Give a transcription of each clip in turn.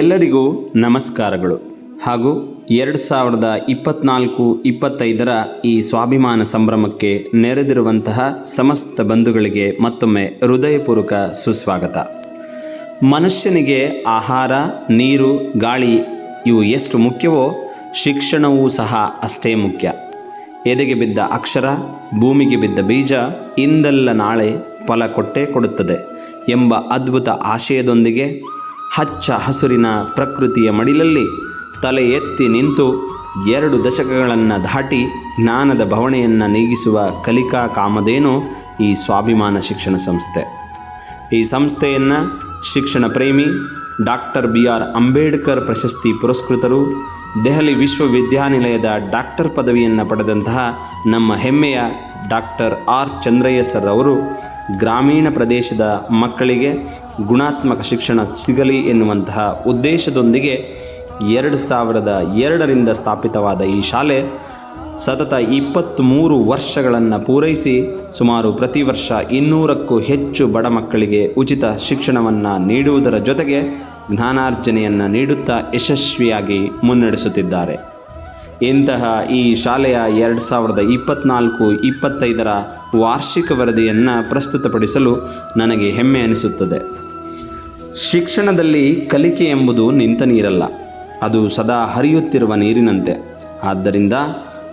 ಎಲ್ಲರಿಗೂ ನಮಸ್ಕಾರಗಳು. ಹಾಗೂ ಎರಡು ಸಾವಿರದ ಇಪ್ಪತ್ನಾಲ್ಕು ಇಪ್ಪತ್ತೈದರ ಈ ಸ್ವಾಭಿಮಾನ ಸಂಭ್ರಮಕ್ಕೆ ನೆರೆದಿರುವಂತಹ ಸಮಸ್ತ ಬಂಧುಗಳಿಗೆ ಮತ್ತೊಮ್ಮೆ ಹೃದಯಪೂರ್ವಕ ಸುಸ್ವಾಗತ. ಮನುಷ್ಯನಿಗೆ ಆಹಾರ, ನೀರು, ಗಾಳಿ ಇವು ಎಷ್ಟು ಮುಖ್ಯವೋ ಶಿಕ್ಷಣವೂ ಸಹ ಅಷ್ಟೇ ಮುಖ್ಯ. ಎದೆಗೆ ಬಿದ್ದ ಅಕ್ಷರ, ಭೂಮಿಗೆ ಬಿದ್ದ ಬೀಜ ಇಂದಲ್ಲ ನಾಳೆ ಫಲ ಕೊಟ್ಟೇ ಕೊಡುತ್ತದೆ ಎಂಬ ಅದ್ಭುತ ಆಶಯದೊಂದಿಗೆ ಹಚ್ಚ ಹಸುರಿನ ಪ್ರಕೃತಿಯ ಮಡಿಲಲ್ಲಿ ತಲೆ ಎತ್ತಿ ನಿಂತು ಎರಡು ದಶಕಗಳನ್ನು ದಾಟಿ ಜ್ಞಾನದ ಭವಣೆಯನ್ನು ನೀಗಿಸುವ ಕಲಿಕಾ ಕಾಮಧೇನು ಈ ಸ್ವಾಭಿಮಾನ ಶಿಕ್ಷಣ ಸಂಸ್ಥೆ. ಈ ಸಂಸ್ಥೆಯನ್ನು ಶಿಕ್ಷಣ ಪ್ರೇಮಿ ಡಾಕ್ಟರ್ ಬಿ ಆರ್ ಅಂಬೇಡ್ಕರ್ ಪ್ರಶಸ್ತಿ ಪುರಸ್ಕೃತರು ದೆಹಲಿ ವಿಶ್ವವಿದ್ಯಾನಿಲಯದ ಡಾಕ್ಟರ್ ಪದವಿಯನ್ನು ಪಡೆದಂತಹ ನಮ್ಮ ಹೆಮ್ಮೆಯ ಡಾಕ್ಟರ್ ಆರ್ ಚಂದ್ರಯ್ಯ ಸರ್ ಅವರು ಗ್ರಾಮೀಣ ಪ್ರದೇಶದ ಮಕ್ಕಳಿಗೆ ಗುಣಾತ್ಮಕ ಶಿಕ್ಷಣ ಸಿಗಲಿ ಎನ್ನುವಂತಹ ಉದ್ದೇಶದೊಂದಿಗೆ ಎರಡು ಸಾವಿರದ ಎರಡರಿಂದ ಸ್ಥಾಪಿತವಾದ ಈ ಶಾಲೆ ಸತತ ಇಪ್ಪತ್ತ್ಮೂರು ವರ್ಷಗಳನ್ನು ಪೂರೈಸಿ ಸುಮಾರು ಪ್ರತಿ ವರ್ಷ ಇನ್ನೂರಕ್ಕೂ ಹೆಚ್ಚು ಬಡ ಮಕ್ಕಳಿಗೆ ಉಚಿತ ಶಿಕ್ಷಣವನ್ನು ನೀಡುವುದರ ಜೊತೆಗೆ ಜ್ಞಾನಾರ್ಜನೆಯನ್ನು ನೀಡುತ್ತಾ ಯಶಸ್ವಿಯಾಗಿ ಮುನ್ನಡೆಸುತ್ತಿದ್ದಾರೆ. ಇಂತಹ ಈ ಶಾಲೆಯ ಎರಡು ಸಾವಿರದ ಇಪ್ಪತ್ತ್ನಾಲ್ಕು ಇಪ್ಪತ್ತೈದರ ವಾರ್ಷಿಕ ವರದಿಯನ್ನು ಪ್ರಸ್ತುತಪಡಿಸಲು ನನಗೆ ಹೆಮ್ಮೆ ಅನಿಸುತ್ತದೆ. ಶಿಕ್ಷಣದಲ್ಲಿ ಕಲಿಕೆ ಎಂಬುದು ನಿಂತ ನೀರಲ್ಲ, ಅದು ಸದಾ ಹರಿಯುತ್ತಿರುವ ನೀರಿನಂತೆ. ಆದ್ದರಿಂದ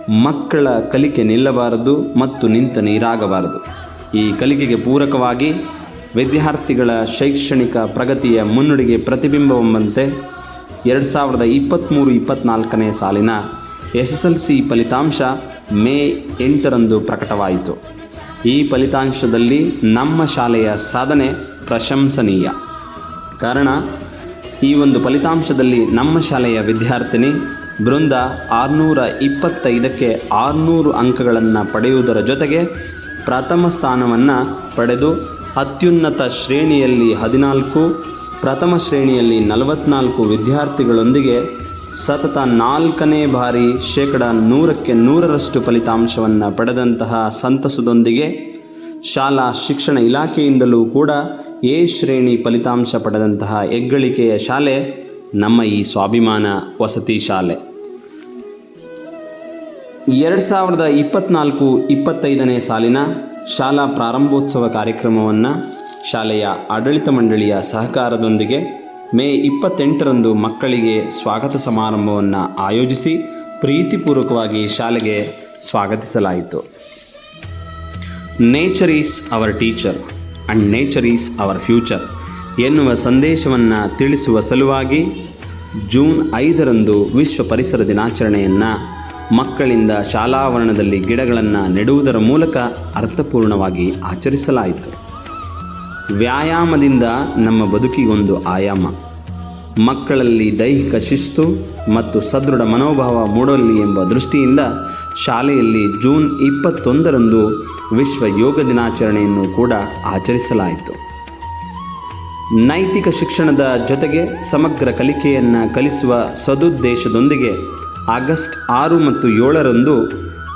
ಮಕ್ಕಳ ಕಲಿಕೆ ನಿಲ್ಲಬಾರದು ಮತ್ತು ನಿಂತ ನೀರಾಗಬಾರದು. ಈ ಕಲಿಕೆಗೆ ಪೂರಕವಾಗಿ ವಿದ್ಯಾರ್ಥಿಗಳ ಶೈಕ್ಷಣಿಕ ಪ್ರಗತಿಯ ಮುನ್ನುಡಿಗೆ ಪ್ರತಿಬಿಂಬವೆಂಬಂತೆ ಎರಡು ಸಾವಿರದ ಇಪ್ಪತ್ತ್ಮೂರು ಇಪ್ಪತ್ತ್ನಾಲ್ಕನೇ ಸಾಲಿನ ಎಸ್ ಎಸ್ ಎಲ್ ಸಿ ಫಲಿತಾಂಶ ಮೇ ಎಂಟರಂದು ಪ್ರಕಟವಾಯಿತು. ಈ ಫಲಿತಾಂಶದಲ್ಲಿ ನಮ್ಮ ಶಾಲೆಯ ಸಾಧನೆ ಪ್ರಶಂಸನೀಯ. ಕಾರಣ, ಈ ಒಂದು ಫಲಿತಾಂಶದಲ್ಲಿ ನಮ್ಮ ಶಾಲೆಯ ವಿದ್ಯಾರ್ಥಿನಿ ಬೃಂದ ಆರುನೂರ ಇಪ್ಪತ್ತೈದಕ್ಕೆ ಆರುನೂರು ಅಂಕಗಳನ್ನು ಪಡೆಯುವುದರ ಜೊತೆಗೆ ಪ್ರಥಮ ಸ್ಥಾನವನ್ನು ಪಡೆದು ಅತ್ಯುನ್ನತ ಶ್ರೇಣಿಯಲ್ಲಿ ಹದಿನಾಲ್ಕು, ಪ್ರಥಮ ಶ್ರೇಣಿಯಲ್ಲಿ ನಲವತ್ನಾಲ್ಕು ವಿದ್ಯಾರ್ಥಿಗಳೊಂದಿಗೆ ಸತತ ನಾಲ್ಕನೇ ಬಾರಿ ಶೇಕಡ ನೂರಕ್ಕೆ ನೂರರಷ್ಟು ಫಲಿತಾಂಶವನ್ನು ಪಡೆದಂತಹ ಸಂತಸದೊಂದಿಗೆ ಶಾಲಾ ಶಿಕ್ಷಣ ಇಲಾಖೆಯಿಂದಲೂ ಕೂಡ ಎ ಶ್ರೇಣಿ ಫಲಿತಾಂಶ ಪಡೆದಂತಹ ಹೆಗ್ಗಳಿಕೆಯ ಶಾಲೆ ನಮ್ಮ ಈ ಸ್ವಾಭಿಮಾನ ವಸತಿ ಶಾಲೆ. ಎರಡು ಸಾವಿರದ ಇಪ್ಪತ್ತ್ನಾಲ್ಕು ಇಪ್ಪತ್ತೈದನೇ ಸಾಲಿನ ಶಾಲಾ ಪ್ರಾರಂಭೋತ್ಸವ ಕಾರ್ಯಕ್ರಮವನ್ನು ಶಾಲೆಯ ಆಡಳಿತ ಮಂಡಳಿಯ ಸಹಕಾರದೊಂದಿಗೆ ಮೇ ಇಪ್ಪತ್ತೆಂಟರಂದು ಮಕ್ಕಳಿಗೆ ಸ್ವಾಗತ ಸಮಾರಂಭವನ್ನು ಆಯೋಜಿಸಿ ಪ್ರೀತಿಪೂರ್ವಕವಾಗಿ ಶಾಲೆಗೆ ಸ್ವಾಗತಿಸಲಾಯಿತು. Nature is our teacher and nature is our future ಎನ್ನುವ ಸಂದೇಶವನ್ನು ತಿಳಿಸುವ ಸಲುವಾಗಿ ಜೂನ್ ಐದರಂದು ವಿಶ್ವ ಪರಿಸರ ದಿನಾಚರಣೆಯನ್ನು ಮಕ್ಕಳಿಂದ ಶಾಲಾವರಣದಲ್ಲಿ ಗಿಡಗಳನ್ನು ನೆಡುವುದರ ಮೂಲಕ ಅರ್ಥಪೂರ್ಣವಾಗಿ ಆಚರಿಸಲಾಯಿತು. ವ್ಯಾಯಾಮದಿಂದ ನಮ್ಮ ಬದುಕಿಗೊಂದು ಆಯಾಮ. ಮಕ್ಕಳಲ್ಲಿ ದೈಹಿಕ ಶಿಸ್ತು ಮತ್ತು ಸದೃಢ ಮನೋಭಾವ ಮೂಡಲಿ ಎಂಬ ದೃಷ್ಟಿಯಿಂದ ಶಾಲೆಯಲ್ಲಿ ಜೂನ್ ಇಪ್ಪತ್ತೊಂದರಂದು ವಿಶ್ವ ಯೋಗ ದಿನಾಚರಣೆಯನ್ನು ಕೂಡ ಆಚರಿಸಲಾಯಿತು. ನೈತಿಕ ಶಿಕ್ಷಣದ ಜೊತೆಗೆ ಸಮಗ್ರ ಕಲಿಕೆಯನ್ನು ಕಲಿಸುವ ಸದುದ್ದೇಶದೊಂದಿಗೆ ಆಗಸ್ಟ್ ಆರು ಮತ್ತು ಏಳರಂದು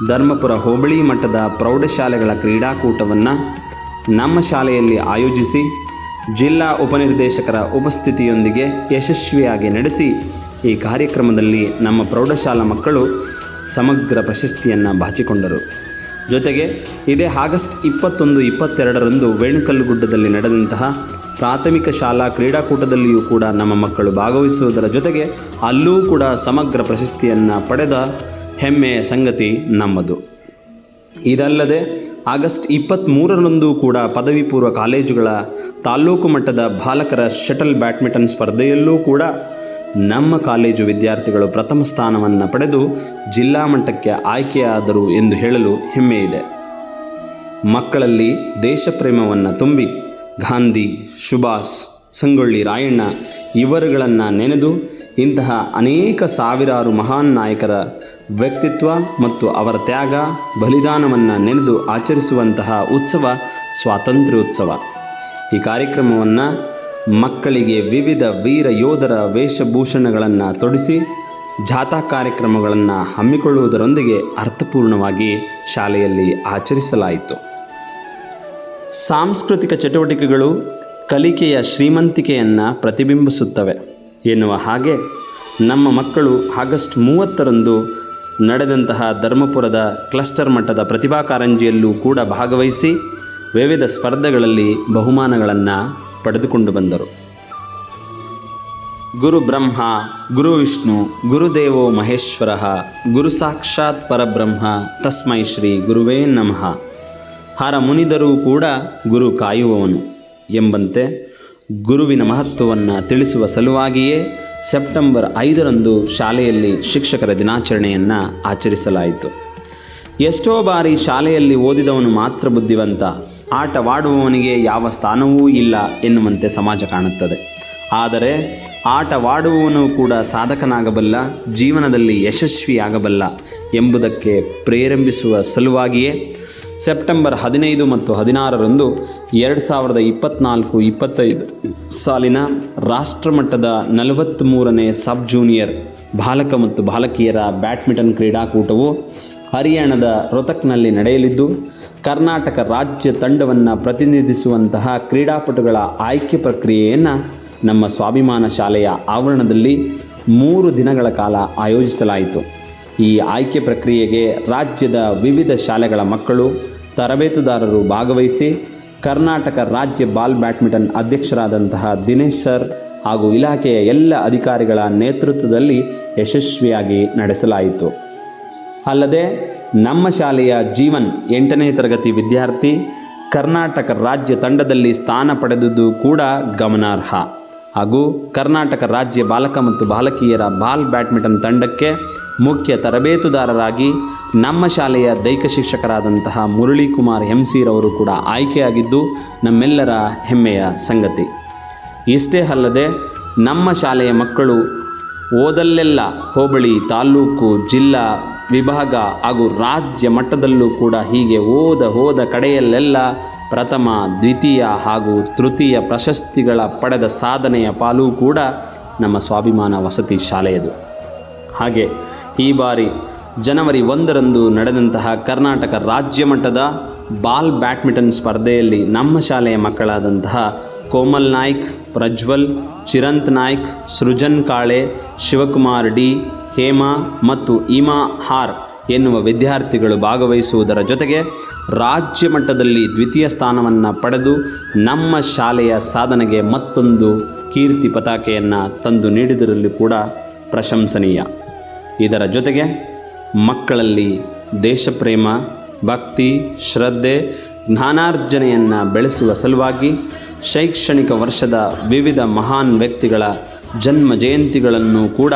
ಧರ್ಮಪುರ ಹೋಬಳಿ ಮಟ್ಟದ ಪ್ರೌಢಶಾಲೆಗಳ ಕ್ರೀಡಾಕೂಟವನ್ನು ನಮ್ಮ ಶಾಲೆಯಲ್ಲಿ ಆಯೋಜಿಸಿ ಜಿಲ್ಲಾ ಉಪನಿರ್ದೇಶಕರ ಉಪಸ್ಥಿತಿಯೊಂದಿಗೆ ಯಶಸ್ವಿಯಾಗಿ ನಡೆಸಿ ಈ ಕಾರ್ಯಕ್ರಮದಲ್ಲಿ ನಮ್ಮ ಪ್ರೌಢಶಾಲಾ ಮಕ್ಕಳು ಸಮಗ್ರ ಪ್ರಶಸ್ತಿಯನ್ನು ಬಾಚಿಕೊಂಡರು. ಜೊತೆಗೆ ಇದೇ ಆಗಸ್ಟ್ ಇಪ್ಪತ್ತೊಂದು ಇಪ್ಪತ್ತೆರಡರಂದು ವೇಣುಕಲ್ಲುಗುಡ್ಡದಲ್ಲಿ ನಡೆದಂತಹ ಪ್ರಾಥಮಿಕ ಶಾಲಾ ಕ್ರೀಡಾಕೂಟದಲ್ಲಿಯೂ ಕೂಡ ನಮ್ಮ ಮಕ್ಕಳು ಭಾಗವಹಿಸುವುದರ ಜೊತೆಗೆ ಅಲ್ಲೂ ಕೂಡ ಸಮಗ್ರ ಪ್ರಶಸ್ತಿಯನ್ನು ಪಡೆದ ಹೆಮ್ಮೆಯ ಸಂಗತಿ ನಮ್ಮದು. ಇದಲ್ಲದೆ ಆಗಸ್ಟ್ ಇಪ್ಪತ್ತ್ಮೂರರಂದು ಕೂಡ ಪದವಿ ಪೂರ್ವ ಕಾಲೇಜುಗಳ ತಾಲ್ಲೂಕು ಮಟ್ಟದ ಬಾಲಕರ ಶಟಲ್ ಬ್ಯಾಡ್ಮಿಂಟನ್ ಸ್ಪರ್ಧೆಯಲ್ಲೂ ಕೂಡ ನಮ್ಮ ಕಾಲೇಜು ವಿದ್ಯಾರ್ಥಿಗಳು ಪ್ರಥಮ ಸ್ಥಾನವನ್ನು ಪಡೆದು ಜಿಲ್ಲಾ ಮಟ್ಟಕ್ಕೆ ಆಯ್ಕೆಯಾದರು ಎಂದು ಹೇಳಲು ಹೆಮ್ಮೆ ಇದೆ. ಮಕ್ಕಳಲ್ಲಿ ದೇಶಪ್ರೇಮವನ್ನು ತುಂಬಿ ಗಾಂಧಿ, ಸುಭಾಷ್, ಸಂಗೊಳ್ಳಿ, ರಾಯಣ್ಣ ಇವರುಗಳನ್ನು ನೆನೆದು ಇಂತಹ ಅನೇಕ ಸಾವಿರಾರು ಮಹಾನ್ ನಾಯಕರ ವ್ಯಕ್ತಿತ್ವ ಮತ್ತು ಅವರ ತ್ಯಾಗ, ಬಲಿದಾನವನ್ನು ನೆನೆದು ಆಚರಿಸುವಂತಹ ಉತ್ಸವ ಸ್ವಾತಂತ್ರ್ಯೋತ್ಸವ. ಈ ಕಾರ್ಯಕ್ರಮವನ್ನು ಮಕ್ಕಳಿಗೆ ವಿವಿಧ ವೀರ ಯೋಧರ ವೇಷಭೂಷಣಗಳನ್ನು ತೊಡಿಸಿ, ಜಾಥಾ ಕಾರ್ಯಕ್ರಮಗಳನ್ನು ಹಮ್ಮಿಕೊಳ್ಳುವುದರೊಂದಿಗೆ ಅರ್ಥಪೂರ್ಣವಾಗಿ ಶಾಲೆಯಲ್ಲಿ ಆಚರಿಸಲಾಯಿತು. ಸಾಂಸ್ಕೃತಿಕ ಚಟುವಟಿಕೆಗಳು ಕಲಿಕೆಯ ಶ್ರೀಮಂತಿಕೆಯನ್ನು ಪ್ರತಿಬಿಂಬಿಸುತ್ತವೆ ಎನ್ನುವ ಹಾಗೆ ನಮ್ಮ ಮಕ್ಕಳು ಆಗಸ್ಟ್ ಮೂವತ್ತರಂದು ನಡೆದಂತಹ ಧರ್ಮಪುರದ ಕ್ಲಸ್ಟರ್ ಮಟ್ಟದ ಪ್ರತಿಭಾ ಕಾರಂಜಿಯಲ್ಲೂ ಕೂಡ ಭಾಗವಹಿಸಿ ವಿವಿಧ ಸ್ಪರ್ಧೆಗಳಲ್ಲಿ ಬಹುಮಾನಗಳನ್ನು ಪಡೆದುಕೊಂಡು ಬಂದರು. ಗುರು ಬ್ರಹ್ಮ, ಗುರು ವಿಷ್ಣು ಗುರುದೇವೋ ಮಹೇಶ್ವರ, ಗುರು ಸಾಕ್ಷಾತ್ ಪರಬ್ರಹ್ಮ, ತಸ್ಮೈ ಶ್ರೀ ಗುರುವೇ ನಮಃ. ಹರ ಮುನಿದರೂ ಕೂಡ ಗುರು ಕಾಯುವವನು ಎಂಬಂತೆ ಗುರುವಿನ ಮಹತ್ವವನ್ನು ತಿಳಿಸುವ ಸಲುವಾಗಿಯೇ ಸೆಪ್ಟೆಂಬರ್ ಐದರಂದು ಶಾಲೆಯಲ್ಲಿ ಶಿಕ್ಷಕರ ದಿನಾಚರಣೆಯನ್ನು ಆಚರಿಸಲಾಯಿತು. ಎಷ್ಟೋ ಬಾರಿ ಶಾಲೆಯಲ್ಲಿ ಓದಿದವನು ಮಾತ್ರ ಬುದ್ಧಿವಂತ, ಆಟವಾಡುವವನಿಗೆ ಯಾವ ಸ್ಥಾನವೂ ಇಲ್ಲ ಎನ್ನುವಂತೆ ಸಮಾಜ ಕಾಣುತ್ತದೆ. ಆದರೆ ಆಟವಾಡುವವನು ಕೂಡ ಸಾಧಕನಾಗಬಲ್ಲ, ಜೀವನದಲ್ಲಿ ಯಶಸ್ವಿಯಾಗಬಲ್ಲ ಎಂಬುದಕ್ಕೆ ಪ್ರೇರೇಪಿಸುವ ಸಲುವಾಗಿಯೇ ಸೆಪ್ಟೆಂಬರ್ ಹದಿನೈದು ಮತ್ತು ಹದಿನಾರರಂದು ಎರಡು ಸಾವಿರದ ಇಪ್ಪತ್ನಾಲ್ಕು ಇಪ್ಪತ್ತೈದು ಸಾಲಿನ ರಾಷ್ಟ್ರಮಟ್ಟದ ನಲವತ್ತ್ಮೂರನೇ ಸಬ್ ಜೂನಿಯರ್ ಬಾಲಕ ಮತ್ತು ಬಾಲಕಿಯರ ಬ್ಯಾಡ್ಮಿಂಟನ್ ಕ್ರೀಡಾಕೂಟವು ಹರಿಯಾಣದ ರೋತಕ್ನಲ್ಲಿ ನಡೆಯಲಿದ್ದು, ಕರ್ನಾಟಕ ರಾಜ್ಯ ತಂಡವನ್ನು ಪ್ರತಿನಿಧಿಸುವಂತಹ ಕ್ರೀಡಾಪಟುಗಳ ಆಯ್ಕೆ ಪ್ರಕ್ರಿಯೆಯನ್ನು ನಮ್ಮ ಸ್ವಾಭಿಮಾನ ಶಾಲೆಯ ಆವರಣದಲ್ಲಿ ಮೂರು ದಿನಗಳ ಕಾಲ ಆಯೋಜಿಸಲಾಯಿತು. ಈ ಆಯ್ಕೆ ಪ್ರಕ್ರಿಯೆಗೆ ರಾಜ್ಯದ ವಿವಿಧ ಶಾಲೆಗಳ ಮಕ್ಕಳು ತರಬೇತುದಾರರು ಭಾಗವಹಿಸಿ ಕರ್ನಾಟಕ ರಾಜ್ಯ ಬಾಲ್ ಬ್ಯಾಡ್ಮಿಂಟನ್ ಅಧ್ಯಕ್ಷರಾದಂತಹ ದಿನೇಶ್ ಸರ್ ಹಾಗೂ ಇಲಾಖೆಯ ಎಲ್ಲ ಅಧಿಕಾರಿಗಳ ನೇತೃತ್ವದಲ್ಲಿ ಯಶಸ್ವಿಯಾಗಿ ನಡೆಸಲಾಯಿತು. ಅಲ್ಲದೆ ನಮ್ಮ ಶಾಲೆಯ ಜೀವನ್ ಎಂಟನೇ ತರಗತಿ ವಿದ್ಯಾರ್ಥಿ ಕರ್ನಾಟಕ ರಾಜ್ಯ ತಂಡದಲ್ಲಿ ಸ್ಥಾನ ಪಡೆದದ್ದು ಕೂಡ ಗಮನಾರ್ಹ. ಹಾಗೂ ಕರ್ನಾಟಕ ರಾಜ್ಯ ಬಾಲಕ ಮತ್ತು ಬಾಲಕಿಯರ ಬಾಲ್ ಬ್ಯಾಡ್ಮಿಂಟನ್ ತಂಡಕ್ಕೆ ಮುಖ್ಯ ತರಬೇತುದಾರರಾಗಿ ನಮ್ಮ ಶಾಲೆಯ ದೈಹಿಕ ಶಿಕ್ಷಕರಾದಂತಹ ಮುರಳಿ ಕುಮಾರ್ ಎಂಸಿರವರು ಕೂಡ ಆಯ್ಕೆಯಾಗಿದ್ದು ನಮ್ಮೆಲ್ಲರ ಹೆಮ್ಮೆಯ ಸಂಗತಿ. ಇಷ್ಟೇ ಅಲ್ಲದೆ ನಮ್ಮ ಶಾಲೆಯ ಮಕ್ಕಳು ಓದಲ್ಲೆಲ್ಲ ಹೋಬಳಿ, ತಾಲೂಕು, ಜಿಲ್ಲಾ, ವಿಭಾಗ ಹಾಗೂ ರಾಜ್ಯ ಮಟ್ಟದಲ್ಲೂ ಕೂಡ ಹೀಗೆ ಓದ ಹೋದ ಕಡೆಯಲ್ಲೆಲ್ಲ ಪ್ರಥಮ, ದ್ವಿತೀಯ ಹಾಗೂ ತೃತೀಯ ಪ್ರಶಸ್ತಿಗಳ ಪಡೆದ ಸಾಧನೆಯ ಪಾಲು ಕೂಡ ನಮ್ಮ ಸ್ವಾಭಿಮಾನ ವಸತಿ ಶಾಲೆಯದು. ಹಾಗೆ ಈ ಬಾರಿ ಜನವರಿ ಒಂದರಂದು ನಡೆದಂತಹ ಕರ್ನಾಟಕ ರಾಜ್ಯ ಮಟ್ಟದ ಬಾಲ್ ಬ್ಯಾಡ್ಮಿಂಟನ್ ಸ್ಪರ್ಧೆಯಲ್ಲಿ ನಮ್ಮ ಶಾಲೆಯ ಮಕ್ಕಳಾದಂತಹ ಕೋಮಲ್ ನಾಯ್ಕ್, ಪ್ರಜ್ವಲ್, ಚಿರಂತ್ ನಾಯ್ಕ್, ಸೃಜನ್ ಕಾಳೆ, ಶಿವಕುಮಾರ್ ಡಿ, ಹೇಮಾ ಮತ್ತು ಇಮಾ ಹಾರ್ ಎನ್ನುವ ವಿದ್ಯಾರ್ಥಿಗಳು ಭಾಗವಹಿಸುವುದರ ಜೊತೆಗೆ ರಾಜ್ಯ ಮಟ್ಟದಲ್ಲಿ ದ್ವಿತೀಯ ಸ್ಥಾನವನ್ನು ಪಡೆದು ನಮ್ಮ ಶಾಲೆಯ ಸಾಧನೆಗೆ ಮತ್ತೊಂದು ಕೀರ್ತಿ ಪತಾಕೆಯನ್ನು ತಂದು ನೀಡಿದರಲ್ಲಿ ಕೂಡ ಪ್ರಶಂಸನೀಯ. ಇದರ ಜೊತೆಗೆ ಮಕ್ಕಳಲ್ಲಿ ದೇಶಪ್ರೇಮ, ಭಕ್ತಿ, ಶ್ರದ್ಧೆ, ಜ್ಞಾನಾರ್ಜನೆಯನ್ನು ಬೆಳೆಸುವ ಸಲುವಾಗಿ ಶೈಕ್ಷಣಿಕ ವರ್ಷದ ವಿವಿಧ ಮಹಾನ್ ವ್ಯಕ್ತಿಗಳ ಜನ್ಮ ಜಯಂತಿಗಳನ್ನು ಕೂಡ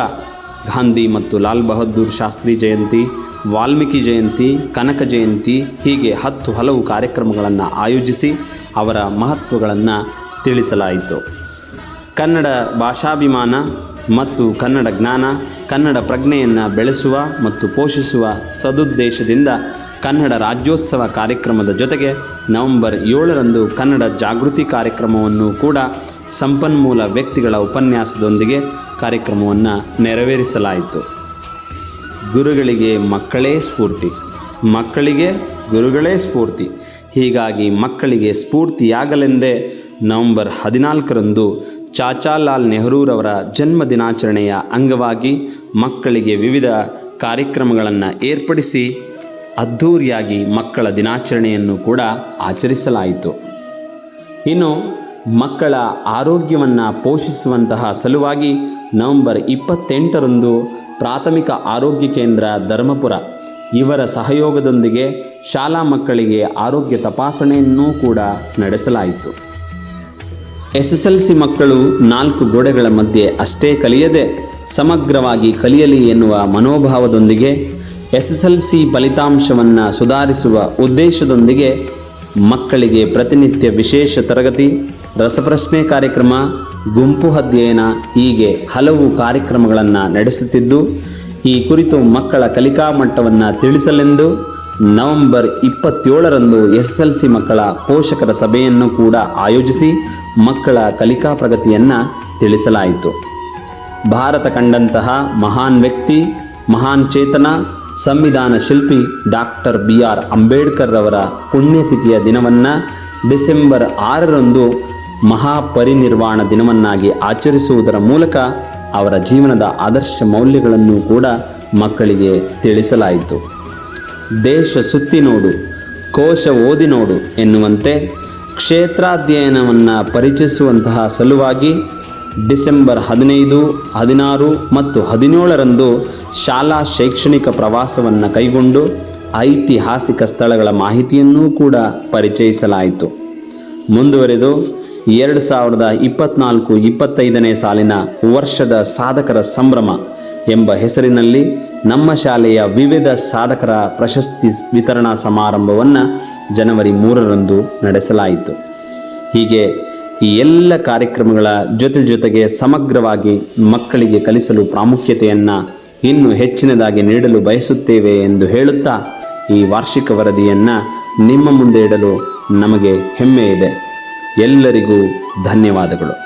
ಗಾಂಧಿ ಮತ್ತು ಲಾಲ್ ಬಹದ್ದೂರ್ ಶಾಸ್ತ್ರಿ ಜಯಂತಿ, ವಾಲ್ಮೀಕಿ ಜಯಂತಿ, ಕನಕ ಜಯಂತಿ ಹೀಗೆ ಹತ್ತು ಹಲವು ಕಾರ್ಯಕ್ರಮಗಳನ್ನು ಆಯೋಜಿಸಿ ಅವರ ಮಹತ್ವಗಳನ್ನು ತಿಳಿಸಲಾಯಿತು. ಕನ್ನಡ ಭಾಷಾಭಿಮಾನ ಮತ್ತು ಕನ್ನಡ ಜ್ಞಾನ, ಕನ್ನಡ ಪ್ರಜ್ಞೆಯನ್ನು ಬೆಳೆಸುವ ಮತ್ತು ಪೋಷಿಸುವ ಸದುದ್ದೇಶದಿಂದ ಕನ್ನಡ ರಾಜ್ಯೋತ್ಸವ ಕಾರ್ಯಕ್ರಮದ ಜೊತೆಗೆ ನವೆಂಬರ್ ಏಳರಂದು ಕನ್ನಡ ಜಾಗೃತಿ ಕಾರ್ಯಕ್ರಮವನ್ನು ಕೂಡ ಸಂಪನ್ಮೂಲ ವ್ಯಕ್ತಿಗಳ ಉಪನ್ಯಾಸದೊಂದಿಗೆ ಕಾರ್ಯಕ್ರಮವನ್ನು ನೆರವೇರಿಸಲಾಯಿತು. ಗುರುಗಳಿಗೆ ಮಕ್ಕಳೇ ಸ್ಫೂರ್ತಿ. ಮಕ್ಕಳಿಗೆ ಗುರುಗಳೇ ಸ್ಫೂರ್ತಿ. ಹೀಗಾಗಿ ಮಕ್ಕಳಿಗೆ ಸ್ಫೂರ್ತಿಯಾಗಲೆಂದೇ ನವೆಂಬರ್ ಹದಿನಾಲ್ಕರಂದು ಚಾಚಾಲಾಲ್ ನೆಹರೂರವರ ಜನ್ಮ ದಿನಾಚರಣೆಯ ಅಂಗವಾಗಿ ಮಕ್ಕಳಿಗೆ ವಿವಿಧ ಕಾರ್ಯಕ್ರಮಗಳನ್ನು ಏರ್ಪಡಿಸಿ ಅದ್ಧೂರಿಯಾಗಿ ಮಕ್ಕಳ ದಿನಾಚರಣೆಯನ್ನು ಕೂಡ ಆಚರಿಸಲಾಯಿತು. ಇನ್ನು ಮಕ್ಕಳ ಆರೋಗ್ಯವನ್ನು ಪೋಷಿಸುವಂತಹ ಸಲುವಾಗಿ ನವೆಂಬರ್ ಇಪ್ಪತ್ತೆಂಟರಂದು ಪ್ರಾಥಮಿಕ ಆರೋಗ್ಯ ಕೇಂದ್ರ ಧರ್ಮಪುರ ಇವರ ಸಹಯೋಗದೊಂದಿಗೆ ಶಾಲಾ ಮಕ್ಕಳಿಗೆ ಆರೋಗ್ಯ ತಪಾಸಣೆಯನ್ನೂ ಕೂಡ ನಡೆಸಲಾಯಿತು. ಎಸ್ ಎಸ್ ಎಲ್ ಸಿ ಮಕ್ಕಳು ನಾಲ್ಕು ಗೋಡೆಗಳ ಮಧ್ಯೆ ಅಷ್ಟೇ ಕಲಿಯದೆ ಸಮಗ್ರವಾಗಿ ಕಲಿಯಲಿ ಎನ್ನುವ ಮನೋಭಾವದೊಂದಿಗೆ ಎಸ್ ಎಸ್ ಎಲ್ ಸಿ ಫಲಿತಾಂಶವನ್ನು ಸುಧಾರಿಸುವ ಉದ್ದೇಶದೊಂದಿಗೆ ಮಕ್ಕಳಿಗೆ ಪ್ರತಿನಿತ್ಯ ವಿಶೇಷ ತರಗತಿ, ರಸಪ್ರಶ್ನೆ ಕಾರ್ಯಕ್ರಮ, ಗುಂಪು ಅಧ್ಯಯನ ಹೀಗೆ ಹಲವು ಕಾರ್ಯಕ್ರಮಗಳನ್ನು ನಡೆಸುತ್ತಿದ್ದು, ಈ ಕುರಿತು ಮಕ್ಕಳ ಕಲಿಕಾ ಮಟ್ಟವನ್ನು ತಿಳಿಸಲೆಂದು ನವೆಂಬರ್ ಇಪ್ಪತ್ತೇಳರಂದು ಎಸ್ ಎಲ್ ಸಿ ಮಕ್ಕಳ ಪೋಷಕರ ಸಭೆಯನ್ನು ಕೂಡ ಆಯೋಜಿಸಿ ಮಕ್ಕಳ ಕಲಿಕಾ ಪ್ರಗತಿಯನ್ನು ತಿಳಿಸಲಾಯಿತು. ಭಾರತ ಕಂಡಂತಹ ಮಹಾನ್ ವ್ಯಕ್ತಿ, ಮಹಾನ್ ಚೇತನ, ಸಂವಿಧಾನ ಶಿಲ್ಪಿ ಡಾಕ್ಟರ್ ಬಿ ಆರ್ ಅಂಬೇಡ್ಕರ್ ರವರ ಪುಣ್ಯತಿಥಿಯ ದಿನವನ್ನು ಡಿಸೆಂಬರ್ ಆರರಂದು ಮಹಾಪರಿನಿರ್ವಾಣ ದಿನವನ್ನಾಗಿ ಆಚರಿಸುವುದರ ಮೂಲಕ ಅವರ ಜೀವನದ ಆದರ್ಶ ಮೌಲ್ಯಗಳನ್ನು ಕೂಡ ಮಕ್ಕಳಿಗೆ ತಿಳಿಸಲಾಯಿತು. ದೇಶ ಸುತ್ತಿ ನೋಡು, ಕೋಶ ಓದಿ ನೋಡು ಎನ್ನುವಂತೆ ಕ್ಷೇತ್ರಾಧ್ಯಯನವನ್ನು ಪರಿಚಯಿಸುವಂತಹ ಸಲುವಾಗಿ ಡಿಸೆಂಬರ್ ಹದಿನೈದು, ಹದಿನಾರು ಮತ್ತು ಹದಿನೇಳರಂದು ಶಾಲಾ ಶೈಕ್ಷಣಿಕ ಪ್ರವಾಸವನ್ನು ಕೈಗೊಂಡು ಐತಿಹಾಸಿಕ ಸ್ಥಳಗಳ ಮಾಹಿತಿಯನ್ನೂ ಕೂಡ ಪರಿಚಯಿಸಲಾಯಿತು. ಮುಂದುವರೆದು ಎರಡು ಸಾವಿರದ ಇಪ್ಪತ್ನಾಲ್ಕು, ಇಪ್ಪತ್ತೈದನೇ ಸಾಲಿನ ವರ್ಷದ ಸಾಧಕರ ಸಂಭ್ರಮ ಎಂಬ ಹೆಸರಿನಲ್ಲಿ ನಮ್ಮ ಶಾಲೆಯ ವಿವಿಧ ಸಾಧಕರ ಪ್ರಶಸ್ತಿ ವಿತರಣಾ ಸಮಾರಂಭವನ್ನು ಜನವರಿ ಮೂರರಂದು ನಡೆಸಲಾಯಿತು. ಹೀಗೆ ಈ ಎಲ್ಲ ಕಾರ್ಯಕ್ರಮಗಳ ಜೊತೆ ಜೊತೆಗೆ ಸಮಗ್ರವಾಗಿ ಮಕ್ಕಳಿಗೆ ಕಲಿಸಲು ಪ್ರಾಮುಖ್ಯತೆಯನ್ನು ಇನ್ನೂ ಹೆಚ್ಚಿನದಾಗಿ ನೀಡಲು ಬಯಸುತ್ತೇವೆ ಎಂದು ಹೇಳುತ್ತಾ ಈ ವಾರ್ಷಿಕ ವರದಿಯನ್ನು ನಿಮ್ಮ ಮುಂದೆ ಇಡಲು ನಮಗೆ ಹೆಮ್ಮೆ ಇದೆ. ಎಲ್ಲರಿಗೂ ಧನ್ಯವಾದಗಳು.